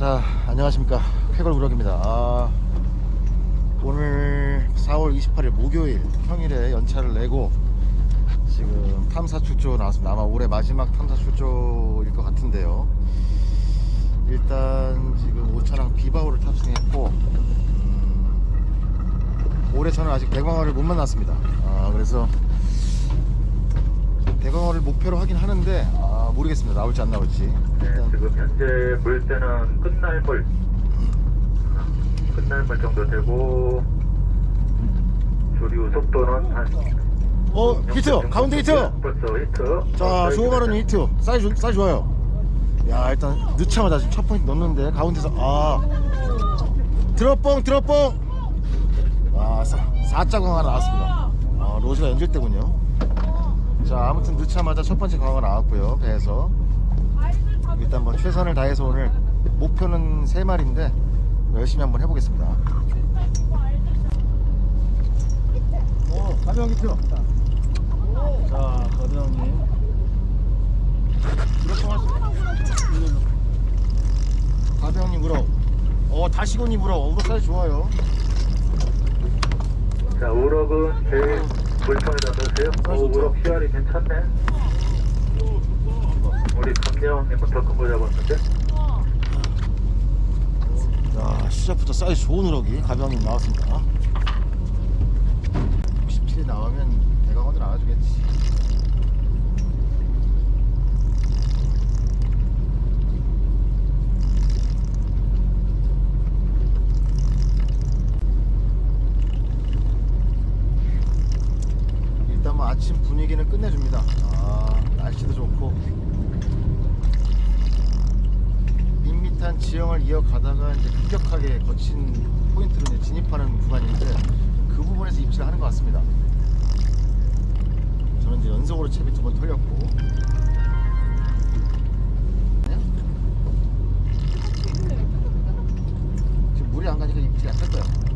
자 안녕하십니까. 쾌걸 우럭입니다. 아, 오늘 4월 28일 목요일 평일에 연차를 내고 지금 탐사 출조 나왔습니다. 아마 올해 마지막 탐사 출조일 것 같은데요. 일단 지금 오차랑 비바오를 탑승했고 음, 올해 저는 아직 대광어를 못 만났습니다. 아, 그래서 대광어를 목표로 하긴 하는데 아, 모르겠습니다. 나올지 안 나올지. 네, 일단 지금 현재 물때는 끝날물 끝날물 정도 되고 조류 속도는 한 어 히트! 가운데 히트! 벌써 히트. 자 조호가루는 히트. 사이즈 사이즈 좋아요. 야 일단 넣자마자 지금 첫 포인트 넣는데 가운데서 아. 드롭봉 드롭봉! 아 4자 광화 나왔습니다. 아 로즈가 연질 때군요 자 아무튼 넣자마자 첫 번째 광화가 나왔고요 배에서 일단 뭐 최선을 다해서 오늘 목표는 세 마리인데 열심히 한번 해보겠습니다 오 가명 히트 자, 하세요. 가대 형님 물어. 어, 다시고니 물어. 우럭 사이즈 좋아요. 자 우럭은 제일 물통에다 넣으세요 아, 오. 우럭 씨알이 괜찮네 우리 감명님은 더큰 거 잡았는데 야, 시작부터 사이즈 좋은 우럭이 형님 나왔습니다. 67이 나오면 대강어도 나와주겠지. 일단 뭐 아침 분위기는 끝내줍니다. 아, 날씨도 좋고 밋밋한 지형을 이어가다가 이제 급격하게 거친 포인트로 이제 진입하는 구간인데 그 부분에서 입질을 하는 것 같습니다. 저는 이제 연속으로 채비 두 번 털렸고 물이 안 가니까 입질이 안 될 거야.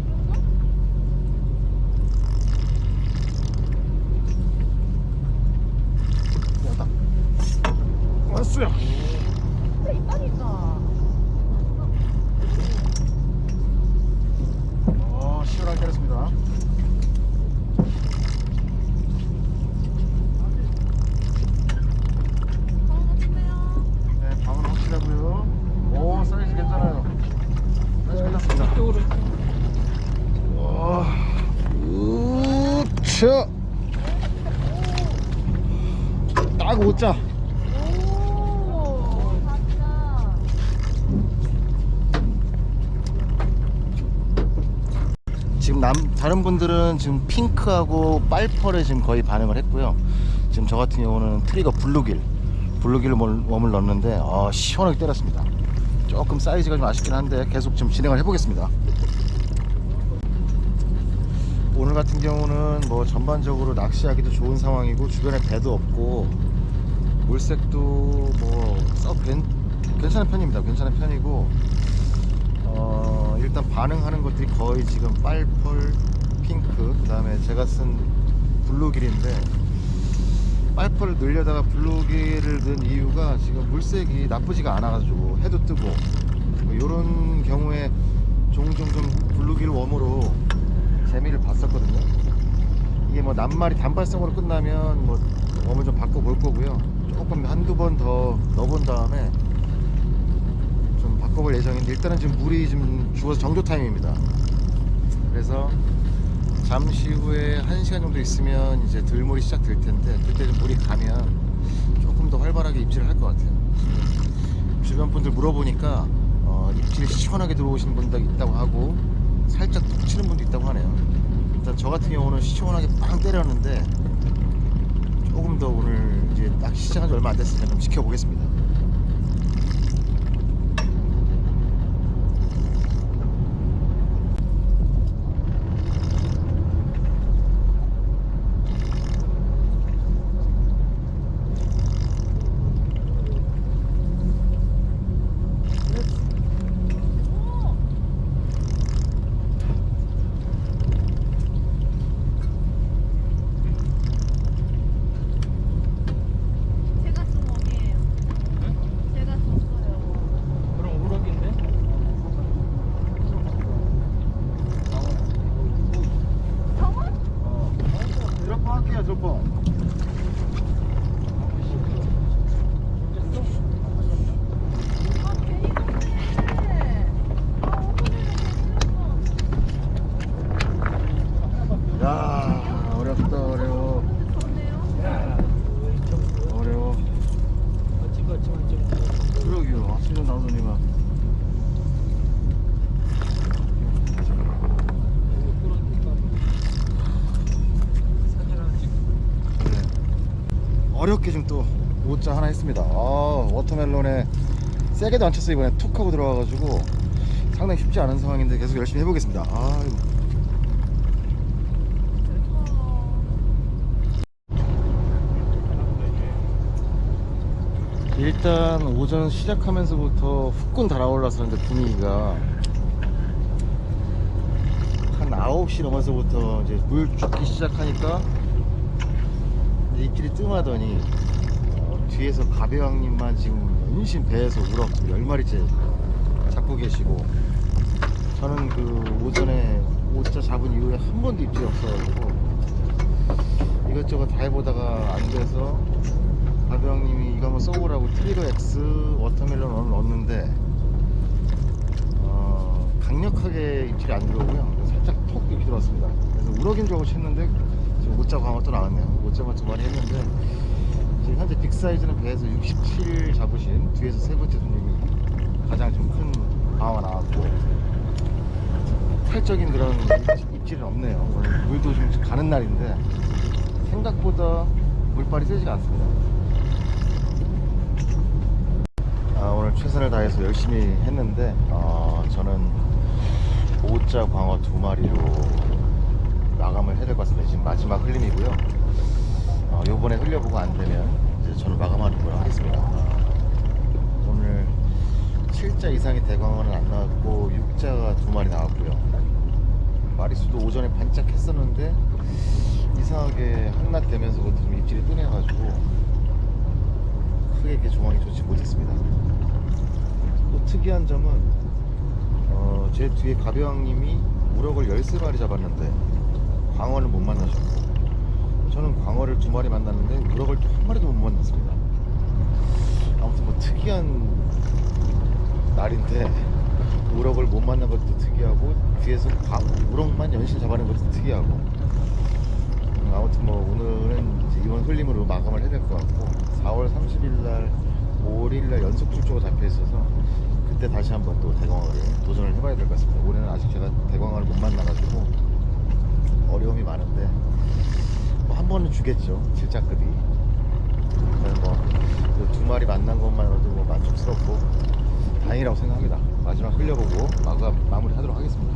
왔어요. 어, 시원하게 때렸습니다. 네, 방은 확실하고요. 오, 사이즈 괜찮아요. 사이즈 괜찮습니다. 와, 우차. 딱 5자. 지금 남 다른 분들은 지금 핑크하고 빨펄에 지금 거의 반응을 했고요. 지금 저 같은 경우는 트리거 블루길 블루길 웜을 넣었는데 아, 시원하게 때렸습니다. 조금 사이즈가 좀 아쉽긴 한데 계속 좀 진행을 해보겠습니다. 오늘 같은 경우는 뭐 전반적으로 낚시하기도 좋은 상황이고 주변에 배도 없고 물색도 뭐썩 괜찮은 편입니다. 괜찮은 편이고 어, 일단 반응하는 것들이 거의 지금 빨펄, 핑크, 그 다음에 제가 쓴 블루길인데 빨펄을 늘려다가 블루길을 넣은 이유가 지금 물색이 나쁘지가 않아가지고 해도 뜨고 뭐 이런 경우에 종종 좀 블루길 웜으로 재미를 봤었거든요. 이게 뭐 낱말이 단발성으로 끝나면 뭐 웜을 좀 바꿔볼 거고요. 조금 한두 번 더 넣어본 다음에 좀 바꿔볼 예정인데 일단은 지금 물이 좀 죽어서 정조 타임입니다. 그래서 잠시 후에 1시간 정도 있으면 이제 들물이 시작될 텐데 그때 좀 물이 가면 조금 더 활발하게 입질을 할 것 같아요. 주변 분들 물어보니까 어, 입질이 시원하게 들어오시는 분도 있다고 하고 살짝 톡 치는 분도 있다고 하네요. 일단 저 같은 경우는 시원하게 빵 때렸는데 조금 더 오늘 이제 낚시 시작한 지 얼마 안 됐으니까 좀 지켜보겠습니다. 제가 좀 웜이에요. 신선 나오더니만 네. 어렵게 좀또 오자 하나 했습니다. 아, 워터멜론에 세게도 안 쳤어요 이번에 툭 하고 들어와가지고 상당히 쉽지 않은 상황인데 계속 열심히 해보겠습니다. 아, 일단 오전 시작하면서부터 후끈 달아올랐었는데 분위기가 한 9시 넘어서부터 이제 물 죽기 시작하니까 입질이 뜸하더니 어, 뒤에서 가배왕님만 지금 연신 배에서 우럭 10마리째 잡고 계시고. 저는 그 오전에 오자 잡은 이후에 한 번도 입질이 없어가지고 이것저것 다 해보다가 안 돼서 가배왕님이 이거 한번 써보라고 트리거 X 워터멜론 넣었는데 어, 강력하게 입질이 안 들어오고요. 살짝 톡 이렇게 들어왔습니다. 그래서 우럭인 줄 알고 쳤는데 지금 오자 광어 또 나왔네요. 오자만 두 마리 했는데 지금 현재 빅 사이즈는 배에서 67 잡으신 뒤에서 세 번째 손님이 가장 좀큰 광어가 나왔고 탈적인 그런 입- 입질은 없네요. 오늘 물도 좀 가는 날인데 생각보다 물발이 세지가 않습니다. 아, 오늘 최선을 다해서 열심히 했는데 어, 저는 오자 광어 두 마리로 마감을 해야 될 것 같습니다. 지금 마지막 흘림이고요. 어, 요번에 흘려보고 안 되면 이제 저는 마감하는 걸로 하겠습니다. 어, 오늘 7자 이상의 대광어는 안 나왔고 6자가 두 마리 나왔고요. 마리수도 오전에 반짝했었는데 이상하게 한낮 되면서부터 좀 입질이 뜨내가지고 크게 이렇게 조망이 좋지 못했습니다. 또 특이한 점은 어, 제 뒤에 가벼왕님이 우럭을 13마리 잡았는데 광어를 못 만나셨고 저는 광어를 두 마리 만났는데 우럭을 또 한 마리도 못 만났습니다. 아무튼 뭐 특이한 날인데 우럭을 못 만난 것도 특이하고 뒤에서 광, 우럭만 연신 잡아낸 것도 특이하고 음, 아무튼 뭐 오늘은 이제 이번 흘림으로 마감을 해야 될 것 같고 4월 30일 날 5일 날 연속 출조가 잡혀 있어서 그때 다시 한번 또 대광어를 도전을 해봐야 될 것 같습니다. 올해는 아직 제가 대광어를 못 만나가지고 어려움이 많은데 뭐 한 번은 주겠죠 7자급이. 저는 뭐두 마리 만난 것만으로도 뭐 만족스럽고 다행이라고 생각합니다. 마지막 흘려보고 마감 마무리 하도록 하겠습니다.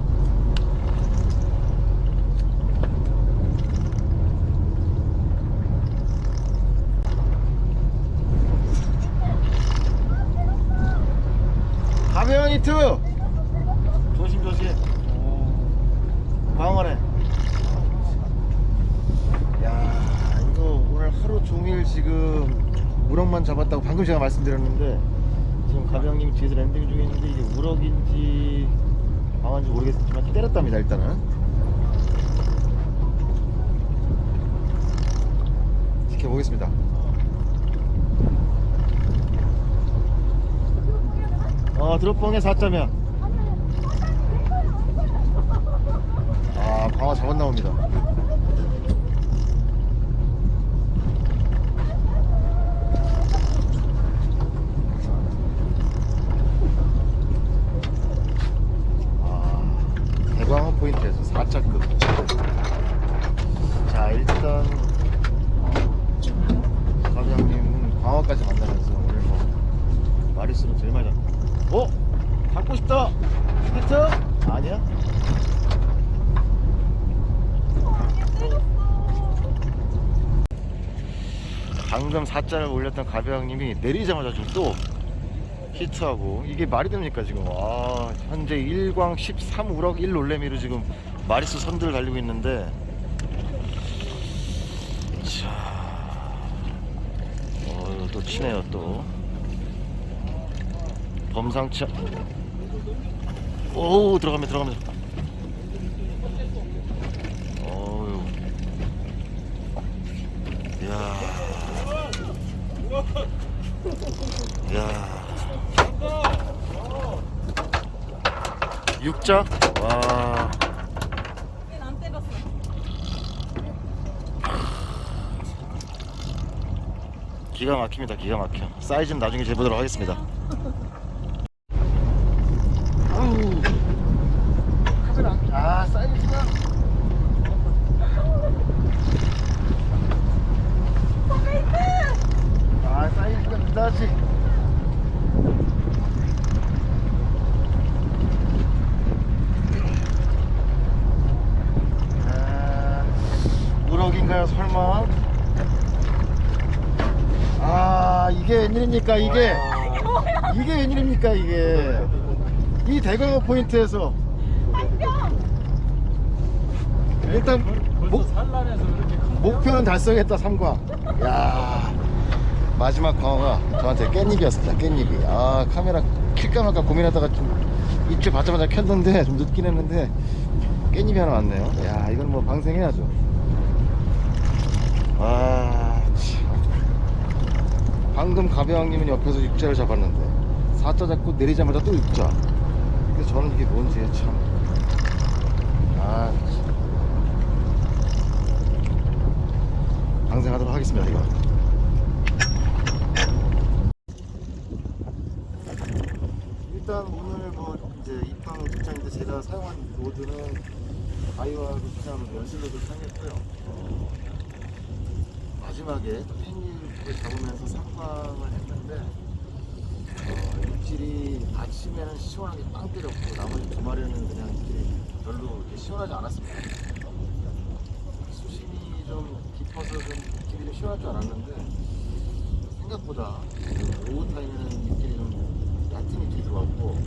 가벼운 히트 조심 조심 광어네 야 이거 오늘 하루 종일 지금 우럭만 잡았다고 방금 제가 말씀드렸는데 지금 가병님 뒤에서 랜딩 중에 있는데 이게 우럭인지 광어인지 모르겠지만 때렸답니다 일단은. 지켜보겠습니다. 어 드롭봉에 4점이야 아 광어 잡았 나옵니다 대광어 포인트에서 4자급 자 일단 가병님은 광어까지 만나면서 오늘 뭐 마리수는 제일 많이 잡고 어? 잡고 싶다 히트? 아니야? 방금 4자를 올렸던 가벼왕님이 내리자마자 지금 또 히트하고. 이게 말이 됩니까 지금? 와 현재 1광 13 우럭 1 놀래미로 지금 마리수 선두를 달리고 있는데. 자, 어, 또 치네요 또. 범상치 않- 오 들어가면 들어가면 어유 야. 야. 육자? 와. 기가 막힙니다. 기가 막혀. 사이즈는 나중에 재보도록 하겠습니다. 아, 사이즈가. 아, 사이즈가 다시. 게 이게 웬일입니까 이게? 이 대광호 포인트에서. 일단 목, 목표는 달성했다 삼광 야 마지막 광어가 저한테 깻잎이었습니다 깻잎이. 아 카메라 킬까 말까 고민하다가 좀 입질 받자마자 켰는데 좀 늦긴 했는데 깻잎이 하나 왔네요. 야 이건 뭐 방생해야죠. 아. 참. 방금 가벼왕님은 옆에서 육자를 잡았는데 사자 잡고 내리자마자 또 육자. 근데 저는 이게 뭔지 참. 아, 참. 방생하도록 하겠습니다 이거. 일단 오늘 뭐 이제 입항 직장인데 제가 사용한 로드는 바이와 루트하고 연실 로드를 사용했고요. 어, 마지막에 팬입을 잡으면서 상방을 했는데 어, 입질이 아침에는 시원하게 빵 때렸고 나머지 두 마리는 그냥 입질이 별로 이렇게 시원하지 않았습니다. 수심이 좀 깊어서 좀 입질이 좀 시원할 줄 알았는데 생각보다 그 오후 타임에는 입질이 좀 얕은 입질이 들어왔고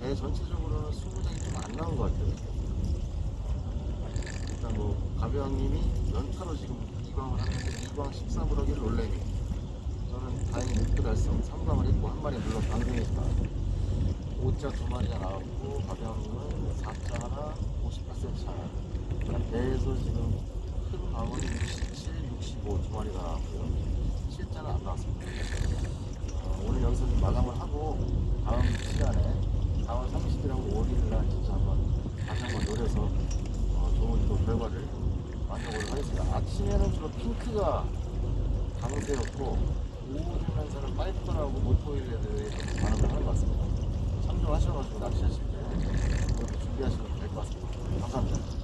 배 전체적으로는 수무장이 좀 안 나온 것 같아요 일단 뭐 가벼왕님이 연타로 지금 2광을 하면서 2광 13브러기를 놀래미 저는 다행히 목표 달성 3광을 했고 한 마리 물론 방생했다. 5자 두 마리가 나왔고 가벼왕님은 4자 하나 58cm 하나 배에서 지금 큰 광어는 67, 65 두 마리가 나왔고요. 실자는 안 나왔습니다. 어, 오늘 여기서 좀 마감을 하고 다음 시간에 4월 30일하고 5일날 진짜 한번 다시 한번 노려서 어, 좋은 또 결과를 만들어보도록 주로 핑크가 강세였고 오후 되면서는 파이퍼하고 모토일에 대해서 반응을 하는 것 같습니다. 참조하셔가지고 낚시하실 때 준비하시면 될 것 같습니다. 감사합니다.